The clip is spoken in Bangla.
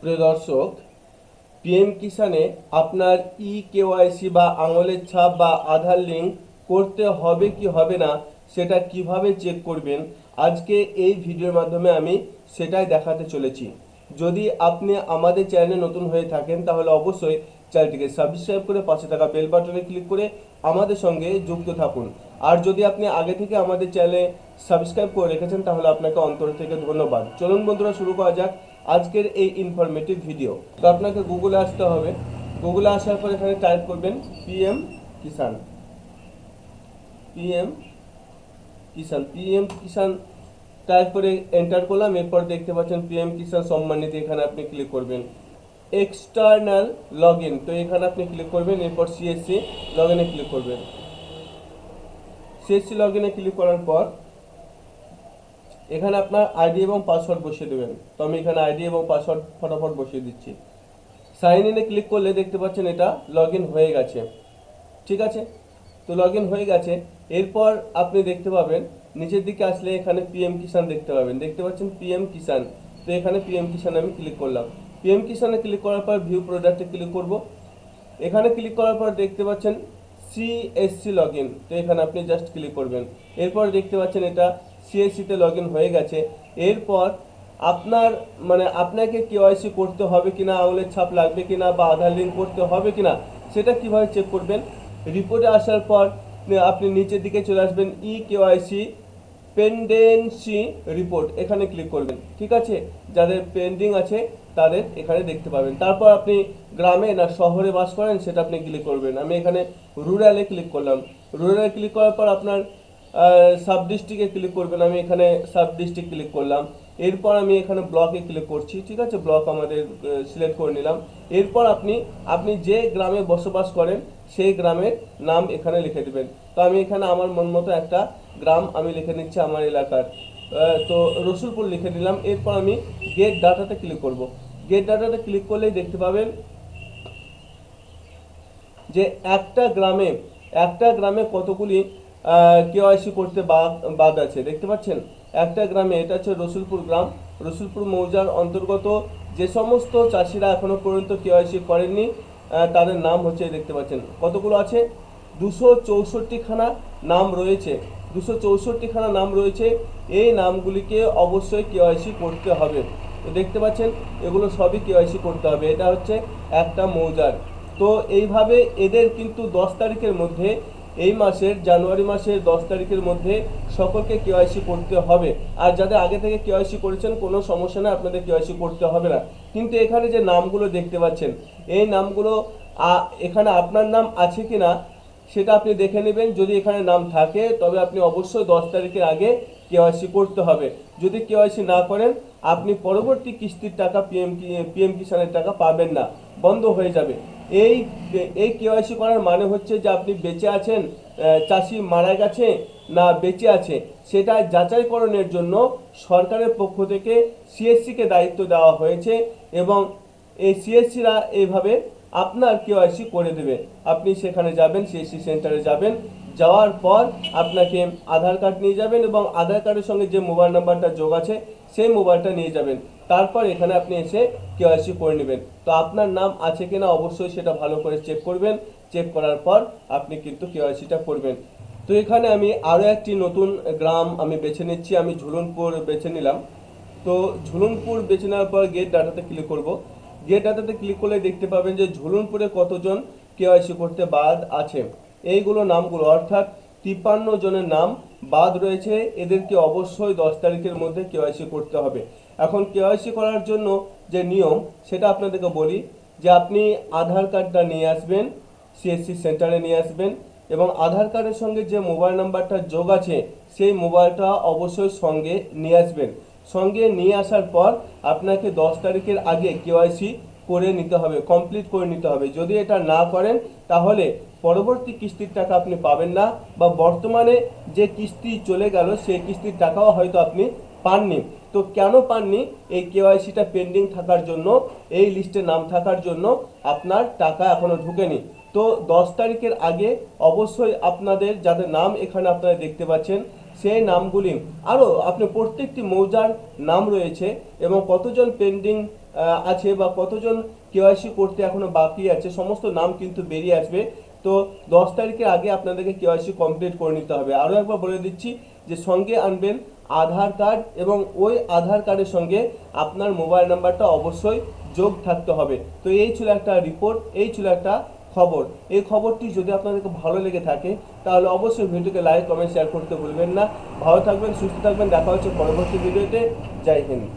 প্রিয় দর্শক, পিএম কিষানে আপনার ই কেওয়াইসি বা আঙুলের ছাপ বা আধার লিঙ্ক করতে হবে কি হবে না, সেটা কীভাবে চেক করবেন, আজকে এই ভিডিওর মাধ্যমে আমি সেটাই দেখাতে চলেছি। যদি আপনি আমাদের চ্যানেলে নতুন হয়ে থাকেন, তাহলে অবশ্যই চ্যানেলটিকে সাবস্ক্রাইব করে পাশে থাকা বেল বাটনে ক্লিক করে আমাদের সঙ্গে যুক্ত থাকুন। আর যদি আপনি আগে থেকে আমাদের চ্যানেলে সাবস্ক্রাইব করে রেখেছেন, তাহলে আপনাকে অন্তর থেকে ধন্যবাদ। চলুন বন্ধুরা, শুরু করা যাক। আজকের এই ইনফরমেটিভ ভিডিও তো আপনাকে গুগলে আসতে হবে। গুগলে আসার পর এখানে টাইপ করবেন PM Kisan PM Kisan PM Kisan type করে এন্টার করলাম। এরপর দেখতে পাচ্ছেন পিএম কিষান সম্মানিত, এখানে আপনি ক্লিক করবেন। এক্সটার্নাল লগ তো এখানে আপনি ক্লিক করবেন। এরপর সিএসসি লগ ইনে ক্লিক করবেন। সিএসসি লগ ইনে ক্লিক করার পর এখানে আপনার আইডি এবং পাসওয়ার্ড বসিয়ে দেবেন। তো আমি এখানে আইডি এবং পাসওয়ার্ড ফটাফট বসিয়ে দিচ্ছি। সাইন ইনে ক্লিক করলে দেখতে পাচ্ছেন এটা লগ হয়ে গেছে। ঠিক আছে? তো লগ হয়ে গেছে। এরপর আপনি দেখতে পাবেন, নিচের দিকে আসলে এখানে পিএম কিষান দেখতে পাবেন। দেখতে পাচ্ছেন পিএম কিষান তো এখানে পিএম কিষান আমি ক্লিক করলাম। পিএম কিষানে ক্লিক করার পর ভিউ প্রোডাক্টে ক্লিক করব। এখানে ক্লিক করার পর দেখতে পাচ্ছেন সিএসসি লগ ইন তো এখানে আপনি জাস্ট ক্লিক করবেন। এরপর দেখতে পাচ্ছেন এটা সিএসসিতে লগ ইন হয়ে গেছে। এরপর আপনার মানে আপনাকে কেওয়াইসি করতে হবে কিনা, আঙুলের ছাপ লাগবে কিনা বা আধার লিঙ্ক করতে হবে কিনা, সেটা কীভাবে চেক করবেন? রিপোর্টে আসার পর আপনি নিচের দিকে চলে আসবেন ই কেওয়াইসি পেন্ডেন্সি রিপোর্ট এখানে ক্লিক করবেন। ঠিক আছে? যাদের পেন্ডিং আছে, তাদের এখানে দেখতে পাবেন। তারপর আপনি গ্রামে না শহরে বাস করেন, সেটা আপনি ক্লিক করবেন। আমি এখানে রুরালে ক্লিক করলাম। রুরালে ক্লিক করার পর আপনার সাব ডিস্ট্রিক্টে ক্লিক করবেন, আমি এখানে সাব ডিস্ট্রিক্ট ক্লিক করলাম। এরপর আমি এখানে ব্লকে ক্লিক করছি, ঠিক আছে? ব্লক আমাদের সিলেক্ট করে নিলাম। এরপর আপনি আপনি যে গ্রামে বসবাস করেন, সেই গ্রামের নাম এখানে লিখে দেবেন। তো আমি এখানে আমার মন মতো একটা গ্রাম আমি লিখে নিচ্ছি আমার এলাকার। তো রসুলপুর লিখে দিলাম এরপর আমি গেট ডাটাতে ক্লিক করব। গেট ডাটাতে ক্লিক করলেই দেখতে পাবেন যে একটা গ্রামে একটা গ্রামে কতগুলি কেওয়াইসি করতে বাদ আছে। দেখতে পাচ্ছেন? একটা গ্রামে, এটা হচ্ছে রসুলপুর গ্রাম। রসুলপুর মৌজার অন্তর্গত যে সমস্ত চাষিরা এখনও পর্যন্ত কেওয়াইসি করেননি তাদের নাম হচ্ছে দেখতে পাচ্ছেন, কতগুলো আছে? দুশো চৌষট্টিখানা নাম রয়েছে। দুশো চৌষট্টিখানা নাম রয়েছে। এই নামগুলিকে অবশ্যই কেওয়াইসি করতে হবে। দেখতে পাচ্ছেন, এগুলো সবই কেওয়াইসি করতে হবে। এটা হচ্ছে একটা মৌজার। তো এইভাবে এদের কিন্তু দশ তারিখের মধ্যে এই মাসের জানুয়ারি মাসের দশ তারিখের মধ্যে সকলকে কেওয়াইসি করতে হবে। আর যাদের আগে থেকে কেওয়াইসি করেছেন, কোনো সমস্যা নেই, আপনাদের কেওয়াইসি করতে হবে না। কিন্তু এখানে যে নামগুলো দেখতে পাচ্ছেন, এই নামগুলো এখানে আপনার নাম আছে কি না সেটা আপনি দেখে নেবেন। যদি এখানে নাম থাকে, তবে আপনি অবশ্যই দশ তারিখের আগে কেওয়াইসি করতে হবে। যদি কেওয়াইসি না করেন, আপনি পরবর্তী কিস্তির টাকা পিএম পিএম কিষানের টাকা পাবেন না। বন্ধ হয়ে যাবে। এই এই কেওয়াইসি করার মানে হচ্ছে যে আপনি বেঁচে আছেন চাষি মারা গেছে না বেঁচে আছে, সেটা যাচাইকরণের জন্য সরকারের পক্ষ থেকে সিএসসিকে দায়িত্ব দেওয়া হয়েছে এবং এই সিএসসিরা এইভাবে আপনার কেওয়াইসি করে দেবে। আপনি সেখানে যাবেন সিএসসি সেন্টারে যাবেন, যাওয়ার পর আপনাকে আধার কার্ড নিয়ে যাবেন এবং আধার কার্ডের সঙ্গে যে মোবাইল নাম্বারটা যোগ আছে, সেই মোবাইলটা নিয়ে যাবেন। তারপর এখানে আপনি এসে কেওয়াইসি করে নেবেন। তো আপনার নাম আছে কিনা অবশ্যই সেটা ভালো করে চেক করবেন। চেক করার পর আপনি কিন্তু কেওয়াইসিটা করবেন। তো এখানে আমি আরও একটি নতুন গ্রাম আমি বেছে নিচ্ছি। আমি ঝুলনপুর বেছে নিলাম। তো ঝুলনপুর বেছে নেওয়ার পর গেট ডাটাতে ক্লিক করব। গেট ডাটাতে ক্লিক করলে দেখতে পাবেন যে ঝুলনপুরে কতজন কেওয়াইসি করতে বাদ আছে। এইগুলো নামগুলো অর্থাৎ তিপ্পান্ন জনের নাম বাদ রয়েছে। এদেরকে অবশ্যই দশ তারিখের মধ্যে কেওয়াইসি করতে হবে। এখন কেওয়াইসি করার জন্য যে নিয়ম, সেটা আপনাদেরকে বলি যে আপনি আধার কার্ডটা নিয়ে আসবেন সিএসসি সেন্টারে নিয়ে আসবেন এবং আধার কার্ডের সঙ্গে যে মোবাইল নাম্বারটা যোগ আছে, সেই মোবাইলটা অবশ্যই সঙ্গে নিয়ে আসবেন। সঙ্গে নিয়ে আসার পর আপনাকে দশ তারিখের আগে কেওয়াইসি করে নিতে হবে কমপ্লিট করে নিতে হবে। যদি এটা না করেন, তাহলে পরবর্তী কিস্তির টাকা আপনি পাবেন না বা বর্তমানে যে কিস্তি চলে গেল, সেই কিস্তির টাকাও হয়তো আপনি পাননি। তো কেন পাননি? এই কেওয়াইসিটা পেন্ডিং থাকার জন্য, এই লিস্টে নাম থাকার জন্য আপনার টাকা এখনও ঢুকেনি। তো দশ তারিখের আগে অবশ্যই আপনাদের যাদের নাম এখানে আপনারা দেখতে পাচ্ছেন, সেই নামগুলি আরও আপনি প্রত্যেকটি মৌজার নাম রয়েছে এবং কতজন পেন্ডিং আছে বা কতজন কেওয়াইসি করতে এখনও বাকি আছে, সমস্ত নাম কিন্তু বেরিয়ে আসবে। তো দশ তারিখের আগে আপনাদেরকে কেওয়াইসি কমপ্লিট করে নিতে হবে। আরও একবার বলে দিচ্ছি যে সঙ্গে আনবেন আধার কার্ড এবং ওই আধার কার্ডের সঙ্গে আপনার মোবাইল নাম্বারটা অবশ্যই যোগ থাকতে হবে। তো এই ছিল একটা রিপোর্ট এই ছিল একটা খবর। এই খবরটি যদি আপনাদেরকে ভালো লেগে থাকে, তাহলে অবশ্যই ভিডিওকে লাইক কমেন্ট শেয়ার করতে ভুলবেন না। ভালো থাকবেন, সুস্থ থাকবেন। দেখা হচ্ছে পরবর্তী ভিডিওতে। জয় হিন্দ।